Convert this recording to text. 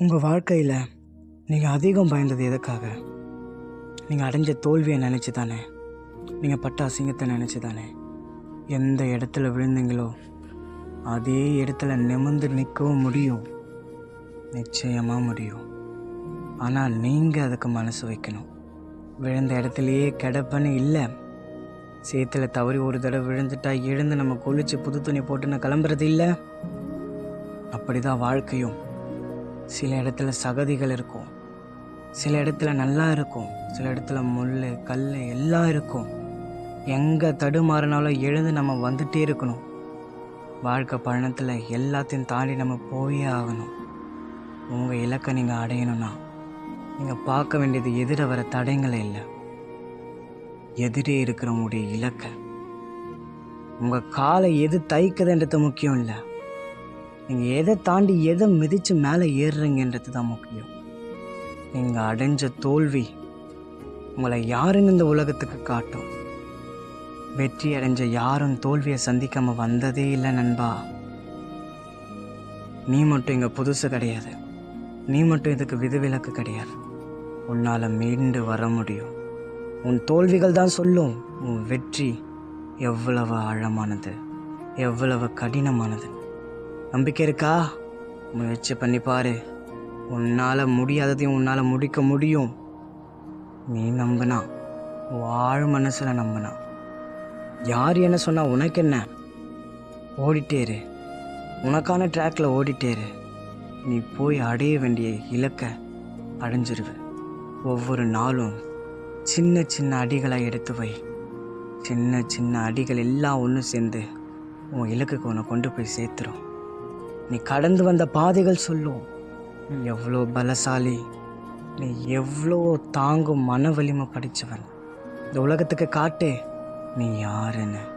உங்கள் வாழ்க்கையில் நீங்கள் அதிகம் பயந்தது எதுக்காக? நீங்கள் அடைஞ்ச தோல்வியை நினச்சி தானே நீங்கள் பட்ட அசிங்கத்தை நினச்சி தானே எந்த இடத்துல விழுந்தீங்களோ அதே இடத்துல நிமிர்ந்து நிற்கவும் முடியும். நிச்சயமாக முடியும். ஆனால் நீங்கள் அதுக்கு மனசு வைக்கணும். விழுந்த இடத்துலையே கிடப்பன்னு இல்லை. சேத்துல தவறி ஒரு தடவை விழுந்துட்டா எழுந்து நம்ம குளிச்சு புது துணி போட்டுன்னு கிளம்புறது இல்லை. அப்படிதான் வாழ்க்கையும். சில இடத்துல சகதிகள் இருக்கும். சில இடத்துல நல்லா இருக்கும். சில இடத்துல முள் கல் எல்லாம் இருக்கும். எங்கே தடுமாறினாலும் எழுந்து நம்ம வந்துட்டே இருக்கணும். வாழ்க்கை பயணத்தில் எல்லாத்தையும் தாண்டி நம்ம போயே ஆகணும். உங்கள் இலக்கை நீங்கள் அடையணும்னா நீங்கள் பார்க்க வேண்டியது எதிர வர தடைங்களே இல்லை. எதிரே இருக்கிறவங்களுடைய இலக்கை. உங்கள் காலை எது தைக்குதுன்றது முக்கியம் இல்லை. நீங்கள் எதை தாண்டி எதை மிதித்து மேலே ஏறுறீங்கன்றது தான் முக்கியம். நீங்கள் அடைஞ்ச தோல்வி உங்களை யாருன்னு இந்த உலகத்துக்கு காட்டும். வெற்றி அடைஞ்ச யாரும் தோல்வியை சந்திக்காமல் வந்ததே இல்லை நண்பா. நீ மட்டும் இங்கே புதுசு கிடையாது. நீ மட்டும் இதுக்கு விதிவிலக்கு கிடையாது. உன்னால் மீண்டு வர முடியும். உன் தோல்விகள் தான் சொல்லும். உன் வெற்றி எவ்வளவு ஆழமானது. எவ்வளவு கடினமானது. நம்பிக்கை இருக்கா? முயற்சி பண்ணி பாரு. உன்னால் முடியாததையும் உன்னால் முடிக்க முடியும். நீ நம்பினா வாழ் மனசில் நம்பினா. யார் என்ன சொன்னா உனக்கு என்ன? ஓடிட்டேரு உனக்கான ட்ராக்ல ஓடிட்டேரு நீ போய் அடைய வேண்டிய இலக்கை அடைஞ்சிருவ. ஒவ்வொரு நாளும் சின்ன சின்ன அடிகளை எடுத்து வை. சின்ன சின்ன அடிகள் எல்லாம் ஒன்று சேர்ந்து உன் இலக்குக்கு உன்னை கொண்டு போய் சேர்த்துரும். நீ கடந்து வந்த பாதைகள் சொல்லும். நீ எவ்வளோ பலசாலி. நீ எவ்வளோ தாங்கும் மன வலிமை படித்தவன் இந்த உலகத்துக்கு காட்டு நீ யாருன்னு.